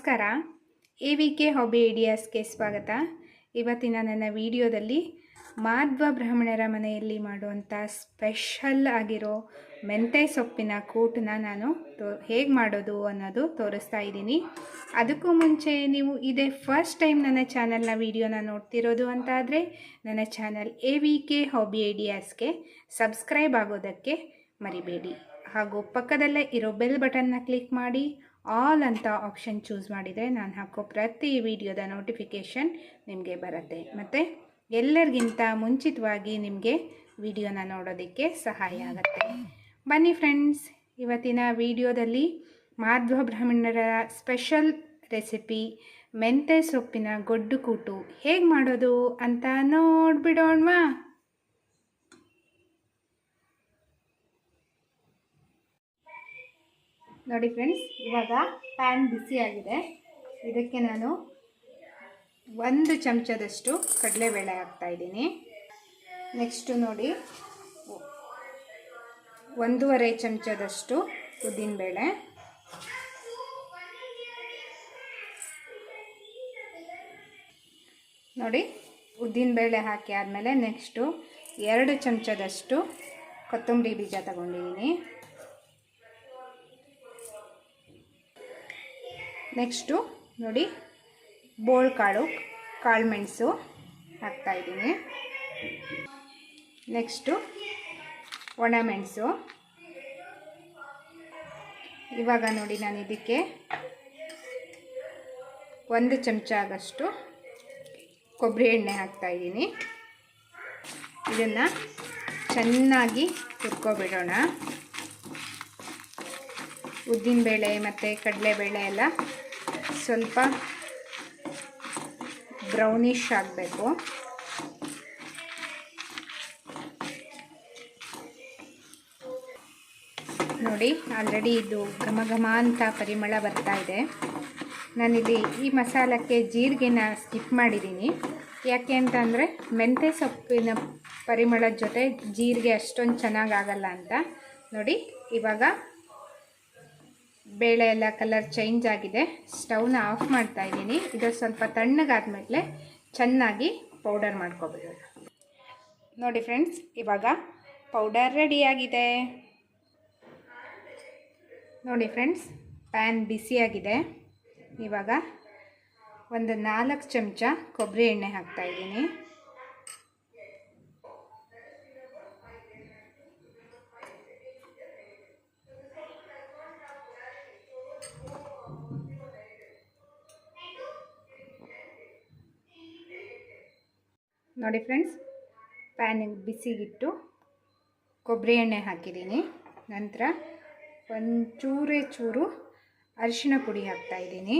ನಮಸ್ಕಾರ. A V K hobby ಐಡಿಯಾಸ್ಗೆ ಸ್ವಾಗತ. ಇವತ್ತಿನ ನನ್ನ ವಿಡಿಯೋದಲ್ಲಿ ಮಾಧ್ವ ಬ್ರಾಹ್ಮಣರ ಮನೆಯಲ್ಲಿ ಮಾಡುವಂಥ ಸ್ಪೆಷಲ್ ಆಗಿರೋ ಮೆಂತೆ ಸೊಪ್ಪಿನ ಕೂಟನ್ನ ನಾನು ತೋ, ಹೇಗೆ ಮಾಡೋದು ಅನ್ನೋದು ತೋರಿಸ್ತಾ ಇದ್ದೀನಿ. ಅದಕ್ಕೂ ಮುಂಚೆ ನೀವು ಇದೇ ಫಸ್ಟ್ ಟೈಮ್ ನನ್ನ ಚಾನಲ್ನ ವಿಡಿಯೋನ ನೋಡ್ತಿರೋದು ಅಂತ ಆದರೆ ನನ್ನ channel A V K hobby ಐಡಿಯಾಸ್ಗೆ subscribe ಆಗೋದಕ್ಕೆ ಮರಿಬೇಡಿ. ಹಾಗೂ ಪಕ್ಕದಲ್ಲೇ ಇರೋ ಬೆಲ್ ಬಟನ್ನ ಕ್ಲಿಕ್ ಮಾಡಿ ಆಲ್ ಅಂತ ಆಪ್ಷನ್ ಚೂಸ್ ಮಾಡಿದರೆ ನಾನು ಹಾಕೋ ಪ್ರತಿ ವಿಡಿಯೋದ ನೋಟಿಫಿಕೇಷನ್ ನಿಮಗೆ ಬರುತ್ತೆ. ಮತ್ತು ಎಲ್ಲರಿಗಿಂತ ಮುಂಚಿತವಾಗಿ ನಿಮಗೆ ವಿಡಿಯೋನ ನೋಡೋದಕ್ಕೆ ಸಹಾಯ ಆಗುತ್ತೆ. ಬನ್ನಿ ಫ್ರೆಂಡ್ಸ್, ಇವತ್ತಿನ ವಿಡಿಯೋದಲ್ಲಿ ಮಾಧ್ವ ಬ್ರಾಹ್ಮಣರ ಸ್ಪೆಷಲ್ ರೆಸಿಪಿ ಮೆಂತೆ ಸೊಪ್ಪಿನ ಗೊಡ್ಡು ಕೂಟು ಹೇಗೆ ಮಾಡೋದು ಅಂತ ನೋಡ್ಬಿಡೋಣವಾ? ನೋಡಿ ಫ್ರೆಂಡ್ಸ್, ಇವಾಗ ಪ್ಯಾನ್ ಬಿಸಿಯಾಗಿದೆ ಇದಕ್ಕೆ ನಾನು ಒಂದು ಚಮಚದಷ್ಟು ಕಡಲೆಬೇಳೆ ಹಾಕ್ತಾಯಿದ್ದೀನಿ ನೆಕ್ಸ್ಟು ನೋಡಿ, ಒಂದೂವರೆ ಚಮಚದಷ್ಟು ಉದ್ದಿನಬೇಳೆ. ನೋಡಿ, ಉದ್ದಿನಬೇಳೆ ಹಾಕಿ ಆದಮೇಲೆ ನೆಕ್ಸ್ಟು ಎರಡು ಚಮಚದಷ್ಟು ಕೊತ್ತಂಬರಿ ಬೀಜ ತಗೊಂಡಿದ್ದೀನಿ. ನೆಕ್ಸ್ಟು ನೋಡಿ ಬೋಳ್ ಕಾಳು ಕಾಳುಮೆಣಸು ಹಾಕ್ತಾಯಿದ್ದೀನಿ ನೆಕ್ಸ್ಟು ಒಣಮೆಣಸು ಇವಾಗ ನೋಡಿ ನಾನು ಇದಕ್ಕೆ ಒಂದು ಚಮಚ ಆಗಷ್ಟು ಕೊಬ್ಬರಿ ಎಣ್ಣೆ ಹಾಕ್ತಾಯಿದ್ದೀನಿ ಇದನ್ನು ಚೆನ್ನಾಗಿ ಹುರ್ಕೊಬಿಡೋಣ. ಉದ್ದಿನಬೇಳೆ ಮತ್ತು ಕಡಲೆಬೇಳೆ ಎಲ್ಲ ಸ್ವಲ್ಪ ಬ್ರೌನಿಶ್ ಆಗಬೇಕು. ನೋಡಿ ಆಲ್ರೆಡಿ ಇದು ಘಮ ಘಮ ಅಂತ ಪರಿಮಳ ಬರ್ತಾ ಇದೆ. ನಾನಿಲ್ಲಿ ಈ ಮಸಾಲಕ್ಕೆ ಜೀರಿಗೆನ ಸ್ಕಿಪ್ ಮಾಡಿದ್ದೀನಿ. ಯಾಕೆ ಅಂತಂದರೆ ಮೆಂತ್ಯ ಸೊಪ್ಪಿನ ಪರಿಮಳದ ಜೊತೆ ಜೀರಿಗೆ ಅಷ್ಟೊಂದು ಚೆನ್ನಾಗಾಗಲ್ಲ ಅಂತ. ನೋಡಿ, ಇವಾಗ ಬೇಳೆ ಎಲ್ಲ ಕಲರ್ ಚೇಂಜ್ ಆಗಿದೆ ಸ್ಟವ್ನ ಆಫ್ ಮಾಡ್ತಾ ಇದ್ದೀನಿ. ಇದು ಸ್ವಲ್ಪ ತಣ್ಣಗಾದ್ಮೇಲೆ ಚೆನ್ನಾಗಿ ಪೌಡರ್ ಮಾಡ್ಕೊಬಿಡೋಣ. ನೋಡಿ ಫ್ರೆಂಡ್ಸ್ ಇವಾಗ ಪೌಡರ್ ರೆಡಿಯಾಗಿದೆ ನೋಡಿ ಫ್ರೆಂಡ್ಸ್ ಪ್ಯಾನ್ ಬಿಸಿಯಾಗಿದೆ ಇವಾಗ ಒಂದು ನಾಲ್ಕು ಚಮಚ ಕೊಬ್ಬರಿ ಎಣ್ಣೆ ಹಾಕ್ತಾಯಿದ್ದೀನಿ ನೋಡಿ ಫ್ರೆಂಡ್ಸ್, ಪ್ಯಾನಿಗೆ ಬಿಸಿಗಿಟ್ಟು ಕೊಬ್ಬರಿ ಎಣ್ಣೆ ಹಾಕಿದ್ದೀನಿ. ನಂತರ ಒಂದು ಚೂರೇ ಅರಿಶಿನ ಪುಡಿ ಹಾಕ್ತಾಯಿದ್ದೀನಿ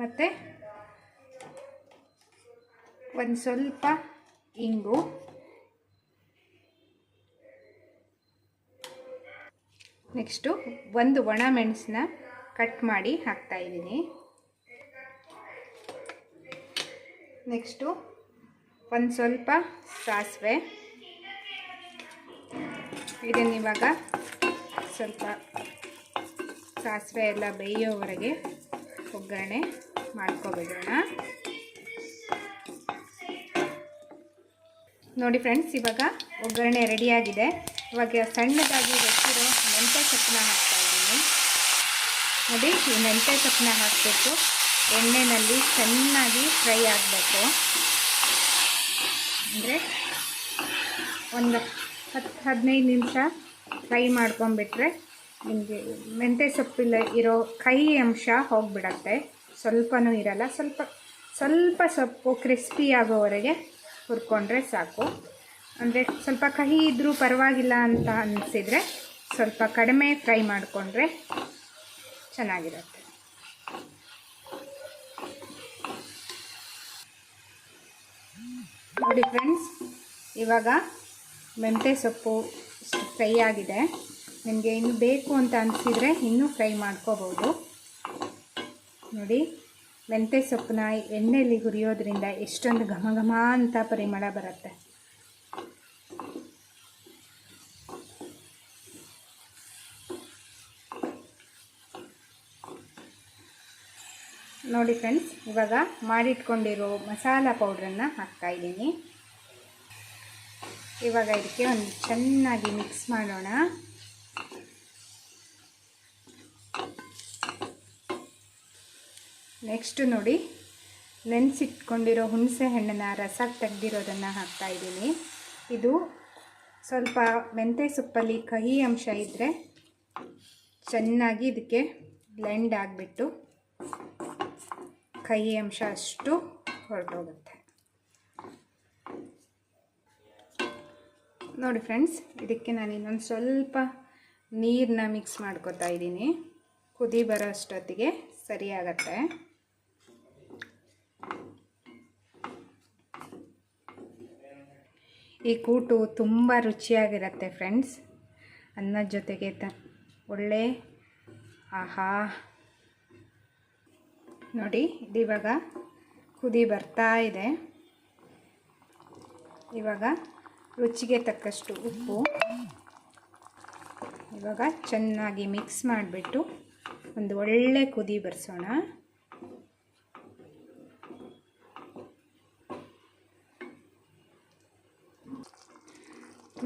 ಮತ್ತು ಒಂದು ಸ್ವಲ್ಪ ಇಂಗು. ನೆಕ್ಸ್ಟು ಒಂದು ಒಣ ಮೆಣಸನ್ನ ಕಟ್ ಮಾಡಿ ಹಾಕ್ತಾಯಿದ್ದೀನಿ ನೆಕ್ಸ್ಟು ಒಂದು ಸ್ವಲ್ಪ ಸಾಸಿವೆ. ಇದನ್ನು ಇವಾಗ ಸ್ವಲ್ಪ ಸಾಸಿವೆ ಎಲ್ಲ ಬೇಯೋವರೆಗೆ ಒಗ್ಗರಣೆ ಮಾಡ್ಕೊಬಿಡೋಣ. ನೋಡಿ ಫ್ರೆಂಡ್ಸ್, ಇವಾಗ ಒಗ್ಗರಣೆ ರೆಡಿಯಾಗಿದೆ. ಇವಾಗ ಸಣ್ಣದಾಗಿ ಹೆಚ್ಚಿರೋ ಮೆಂತ್ಯ ಸೊಪ್ಪನ್ನ ಹಾಕ್ತಾಯಿದ್ದೀನಿ ನೋಡಿ ಮೆಂತೆ ಮೆಂತ್ಯ ಸೊಪ್ಪನ್ನ ಹಾಕಬೇಕು ಎಣ್ಣೆಯಲ್ಲಿ ಚೆನ್ನಾಗಿ ಫ್ರೈ ಆಗಬೇಕು. ಅಂದರೆ ಒಂದು ಹತ್ತು ಹದಿನೈದು ನಿಮಿಷ ಫ್ರೈ ಮಾಡ್ಕೊಂಬಿಟ್ರೆ ನಿಮಗೆ ಮೆಂತ್ಯ ಸೊಪ್ಪಿಲ್ಲ ಇರೋ ಕಹಿ ಅಂಶ ಹೋಗಿಬಿಡತ್ತೆ. ಸ್ವಲ್ಪನೂ ಇರಲ್ಲ, ಸ್ವಲ್ಪ ಸ್ವಲ್ಪ ಸೊಪ್ಪು ಕ್ರಿಸ್ಪಿ ಆಗೋವರೆಗೆ ಹುರ್ಕೊಂಡ್ರೆ ಸಾಕು. ಅಂದರೆ ಸ್ವಲ್ಪ ಕಹಿ ಇದ್ದರೂ ಪರವಾಗಿಲ್ಲ ಅಂತ ಅನಿಸಿದರೆ ಸ್ವಲ್ಪ ಕಡಿಮೆ ಫ್ರೈ ಮಾಡಿಕೊಂಡ್ರೆ ಚೆನ್ನಾಗಿರುತ್ತೆ. ನೋಡಿ ಫ್ರೆಂಡ್ಸ್, ಇವಾಗ ಮೆಂತ್ಯ ಸೊಪ್ಪು ಫ್ರೈ ಆಗಿದೆ. ನಿಮಗೆ ಇನ್ನು ಬೇಕು ಅಂತ ಅನಿಸಿದರೆ ಇನ್ನೂ ಫ್ರೈ ಮಾಡ್ಕೋಬೋದು. ನೋಡಿ, ಮೆಂತ್ಯ ಸೊಪ್ಪನ್ನ ಎಣ್ಣೆಯಲ್ಲಿ ಹುರಿಯೋದ್ರಿಂದ ಎಷ್ಟೊಂದು ಘಮ ಘಮ ಅಂತ ಪರಿಮಳ ಬರುತ್ತೆ. ನೋಡಿ ಫ್ರೆಂಡ್ಸ್ ಇವಾಗ ಮಾಡಿಟ್ಕೊಂಡಿರೋ ಮಸಾಲ ಪೌಡ್ರನ್ನು ಹಾಕ್ತಾಯಿದ್ದೀನಿ ಇವಾಗ ಇದಕ್ಕೆ ಒಂದು ಚೆನ್ನಾಗಿ ಮಿಕ್ಸ್ ಮಾಡೋಣ. ನೆಕ್ಸ್ಟು ನೋಡಿ ನೆನೆಸಿಟ್ಕೊಂಡಿರೋ ಹುಣಸೆ ಹಣ್ಣನ್ನು ರಸ ತೆಗೆದಿರೋದನ್ನು ಹಾಕ್ತಾಯಿದ್ದೀನಿ ಇದು ಸ್ವಲ್ಪ ಮೆಂತ್ಯ ಸೊಪ್ಪಲ್ಲಿ ಕಹಿ ಅಂಶ ಇದ್ದರೆ ಚೆನ್ನಾಗಿ ಇದಕ್ಕೆ ಬ್ಲೆಂಡ್ ಆಗಿಬಿಟ್ಟು ಕಹಿ ಅಂಶ ಅಷ್ಟು ಹೊರಟೋಗುತ್ತೆ. ನೋಡಿ ಫ್ರೆಂಡ್ಸ್, ಇದಕ್ಕೆ ನಾನು ಇನ್ನೊಂದು ಸ್ವಲ್ಪ ನೀರನ್ನ ಮಿಕ್ಸ್ ಮಾಡ್ಕೊತಾ ಇದ್ದೀನಿ. ಕುದಿ ಬರೋ ಅಷ್ಟೊತ್ತಿಗೆ ಸರಿಯಾಗತ್ತೆ ಈ ಕೂಟು ತುಂಬ ರುಚಿಯಾಗಿರುತ್ತೆ ಫ್ರೆಂಡ್ಸ್. ಅನ್ನದ ಜೊತೆಗೆ ತ ಒಳ್ಳೆ ಆಹಾ ನೋಡಿ ಇದಿವಾಗ ಕುದಿ ಬರ್ತಾ ಇದೆ. ಇವಾಗ ರುಚಿಗೆ ತಕ್ಕಷ್ಟು ಉಪ್ಪು. ಇವಾಗ ಚೆನ್ನಾಗಿ ಮಿಕ್ಸ್ ಮಾಡಿಬಿಟ್ಟು ಒಂದು ಒಳ್ಳೆ ಕುದಿ ಬರ್ಸೋಣ.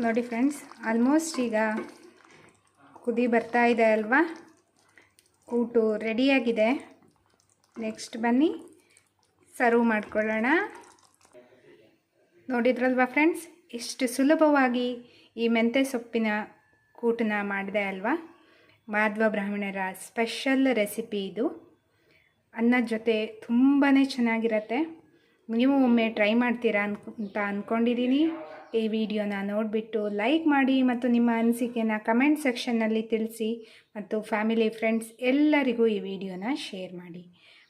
ನೋಡಿ ಫ್ರೆಂಡ್ಸ್ ಆಲ್ಮೋಸ್ಟ್ ಈಗ ಕುದಿ ಬರ್ತಾ ಇದೆ ಅಲ್ವಾ? ಕೂಟು ರೆಡಿಯಾಗಿದೆ ನೆಕ್ಸ್ಟ್ ಬನ್ನಿ. ಸರ್ವ್ ಮಾಡ್ಕೊಳ್ಳೋಣ. ನೋಡಿದ್ರಲ್ವಾ ಫ್ರೆಂಡ್ಸ್ ಎಷ್ಟು ಸುಲಭವಾಗಿ ಈ ಮೆಂತ್ಯ ಸೊಪ್ಪಿನ ಕೂಟನ ಮಾಡಿದೆ ಅಲ್ವಾ? ಮಾಧ್ವ ಬ್ರಾಹ್ಮಣರ ಸ್ಪೆಷಲ್ ರೆಸಿಪಿ ಇದು. ಅನ್ನದ ಜೊತೆ ತುಂಬಾ ಚೆನ್ನಾಗಿರತ್ತೆ. ನೀವು ಒಮ್ಮೆ ಟ್ರೈ ಮಾಡ್ತೀರಾ ಅಂತ ಅಂದ್ಕೊಂಡಿದ್ದೀನಿ ಈ ವಿಡಿಯೋನ ನೋಡಿಬಿಟ್ಟು ಲೈಕ್ ಮಾಡಿ ಮತ್ತು ನಿಮ್ಮ ಅನಿಸಿಕೆನ ಕಮೆಂಟ್ ಸೆಕ್ಷನ್ನಲ್ಲಿ ತಿಳಿಸಿ ಮತ್ತು ಫ್ಯಾಮಿಲಿ ಫ್ರೆಂಡ್ಸ್ ಎಲ್ಲರಿಗೂ ಈ ವಿಡಿಯೋನ ಶೇರ್ ಮಾಡಿ.